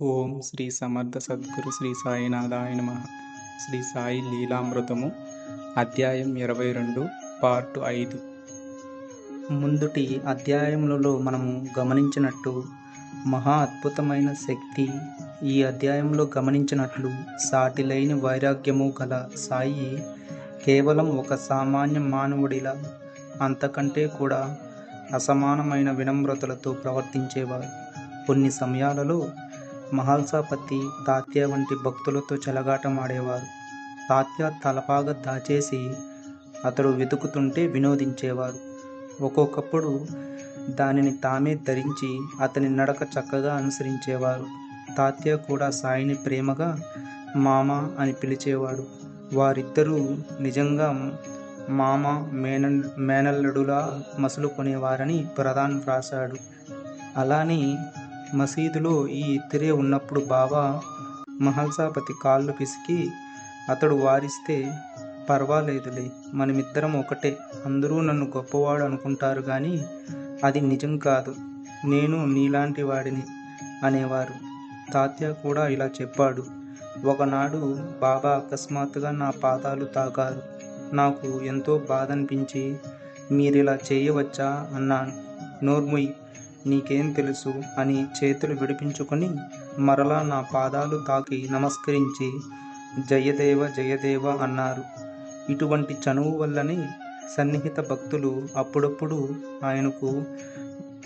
ఓం శ్రీ సమర్థ సద్గురు శ్రీ సాయినాథాయ నమ. శ్రీ సాయి లీలామృతము అధ్యాయం ఇరవై రెండు పార్ట్ ఐదు. ముందుటి అధ్యాయములలో మనము గమనించినట్టు మహా అద్భుతమైన శక్తి ఈ అధ్యాయంలో గమనించినట్లు సాటిలేని వైరాగ్యము గల సాయి కేవలం ఒక సామాన్య మానవుడిలా అంతకంటే కూడా అసమానమైన వినమ్రతలతో ప్రవర్తించేవారు కొన్ని సమయాలలో మహల్సాపతి తాత్య వంటి భక్తులతో చెలగాటమాడేవారు. తాత్య తలపాగా దాచేసి అతడు వెతుకుతుంటే వినోదించేవారు. ఒక్కొక్కప్పుడు దానిని తామే ధరించి అతని నడక చక్కగా అనుసరించేవారు. తాత్య కూడా సాయిని ప్రేమగా మామ అని పిలిచేవాడు. వారిద్దరూ నిజంగా మామ మేన మేనల్లుడులా మసులుకునేవారని ప్రధాన్ వ్రాశాడు. అలానే మసీదులో ఈ ఇద్దరే ఉన్నప్పుడు బాబా మహల్సాపతి కాళ్ళు పిసికి అతడు వారిస్తే పర్వాలేదులే మనమిద్దరం ఒకటే అందరూ నన్ను గొప్పవాడు అనుకుంటారు కానీ అది నిజం కాదు నేను నీలాంటి వాడిని అనేవారు. తాత్య కూడా ఇలా చెప్పాడు. ఒకనాడు బాబా అకస్మాత్తుగా నా పాదాలు తాకారు. నాకు ఎంతో బాధ అనిపించి మీరిలా చేయవచ్చా? అన్నాను. నోర్ముయ్ నీకేం తెలుసు? అని చేతులు విడిపించుకొని మరలా నా పాదాలు తాకి నమస్కరించి జయదేవ జయదేవ అన్నారు. ఇటువంటి చనువు వల్లనే సన్నిహిత భక్తులు అప్పుడప్పుడు ఆయనకు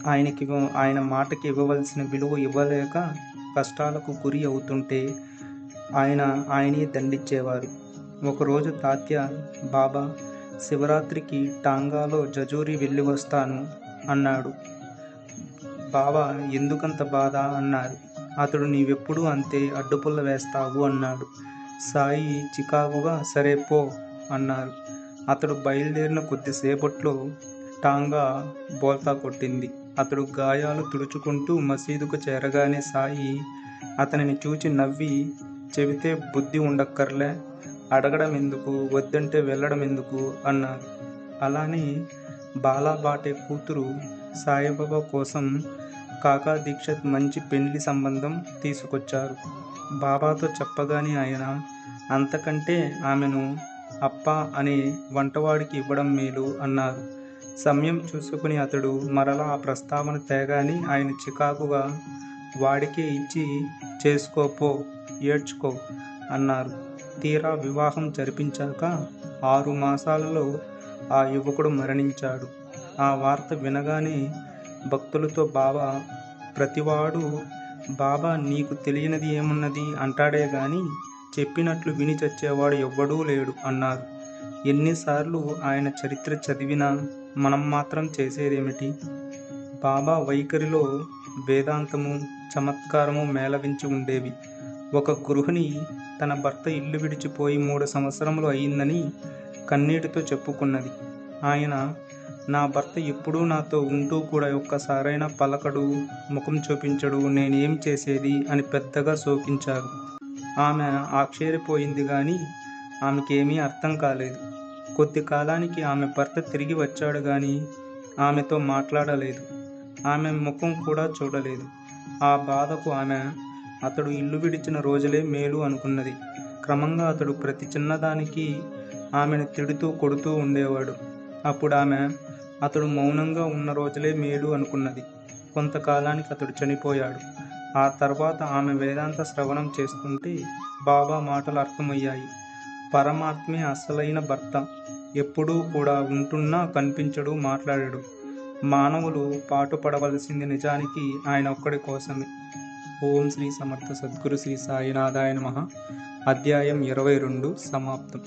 ఆయనకి ఆయన మాటకి ఇవ్వవలసిన విలువ ఇవ్వలేక కష్టాలకు గురి అవుతుంటే ఆయన ఆయనే దండించేవారు ఒకరోజు తాత్య బాబా శివరాత్రికి టాంగాలో జజూరి వెళ్ళి వస్తాను అన్నాడు. బావా ఎందుకంత బాధ? అన్నారు అతడు నీవెప్పుడు అంతే అడ్డుపుల్ల వేస్తావు అన్నాడు. సాయి చికాకుగా సరే పో అన్నారు అతడు బయలుదేరిన కొద్దిసేపట్లో టాంగా బోల్తా కొట్టింది. అతడు గాయాలు తుడుచుకుంటూ మసీదుకు చేరగానే సాయి అతనిని చూచి నవ్వి చెబితే బుద్ధి ఉండక్కర్లే అడగడం ఎందుకు వద్దంటే వెళ్ళడం ఎందుకు అన్నారు అలానే బాలాబాటే కూతురు సాయిబాబా కోసం కాకా దీక్షత్ మంచి పెళ్ళి సంబంధం తీసుకొచ్చారు. బాబాతో చెప్పగానే ఆయన అంతకంటే ఆమెను అప్ప అనే వంటవాడికి ఇవ్వడం మేలు అన్నారు. సమయం చూసుకుని అతడు మరలా ఆ ప్రస్తావన తేగాని ఆయన చికాకుగా వాడికే ఇచ్చి చేసుకోపో ఏడ్చుకో అన్నారు. తీరా వివాహం జరిపించాక ఆరు మాసాలలో ఆ యువకుడు మరణించాడు. ఆ వార్త వినగానే భక్తులతో బాబా ప్రతివాడు బాబా నీకు తెలియనిది ఏమున్నది అంటాడే గాని చెప్పినట్లు విని చచ్చేవాడు ఎవ్వడూ లేడు అన్నారు. ఎన్నిసార్లు ఆయన చరిత్ర చదివినా మనం మాత్రం చేసేదేమిటి? బాబా వైఖరిలో వేదాంతము చమత్కారము మేళవించి ఉండేవి. ఒక గృహిణి తన భర్త ఇల్లు విడిచిపోయి మూడు సంవత్సరములు అయిందని కన్నీటితో చెప్పుకున్నది. ఆయన నా భర్త ఎప్పుడూ నాతో ఉంటూ కూడా ఒక్కసారైనా పలకడు ముఖం చూపించడు నేనేం చేసేది అని పెద్దగా శోకించారు. ఆమె ఆక్షేరిపోయింది కానీ ఆమెకేమీ అర్థం కాలేదు. కొద్ది కాలానికి ఆమె భర్త తిరిగి వచ్చాడు కానీ ఆమెతో మాట్లాడలేదు. ఆమె ముఖం కూడా చూడలేదు. ఆ బాధకు ఆమె అతడు ఇల్లు విడిచిన రోజులే మేలు అనుకున్నది. క్రమంగా అతడు ప్రతి చిన్నదానికి ఆమెను తిడుతూ కొడుతూ ఉండేవాడు. అప్పుడు ఆమె అతడు మౌనంగా ఉన్న రోజులే మేలు అనుకున్నది. కొంతకాలానికి అతడు చనిపోయాడు. ఆ తర్వాత ఆమె వేదాంత శ్రవణం చేస్తుంటే బాబా మాటలు అర్థమయ్యాయి. పరమాత్మే అసలైన భర్త. ఎప్పుడూ కూడా ఉంటున్నా కనిపించడు మాట్లాడడు. మానవులు పాటుపడవలసింది నిజానికి ఆయన ఒక్కడి కోసమే. ఓం శ్రీ సమర్థ సద్గురు శ్రీ సాయినాథాయ నమ. అధ్యాయం ఇరవై రెండు సమాప్తం.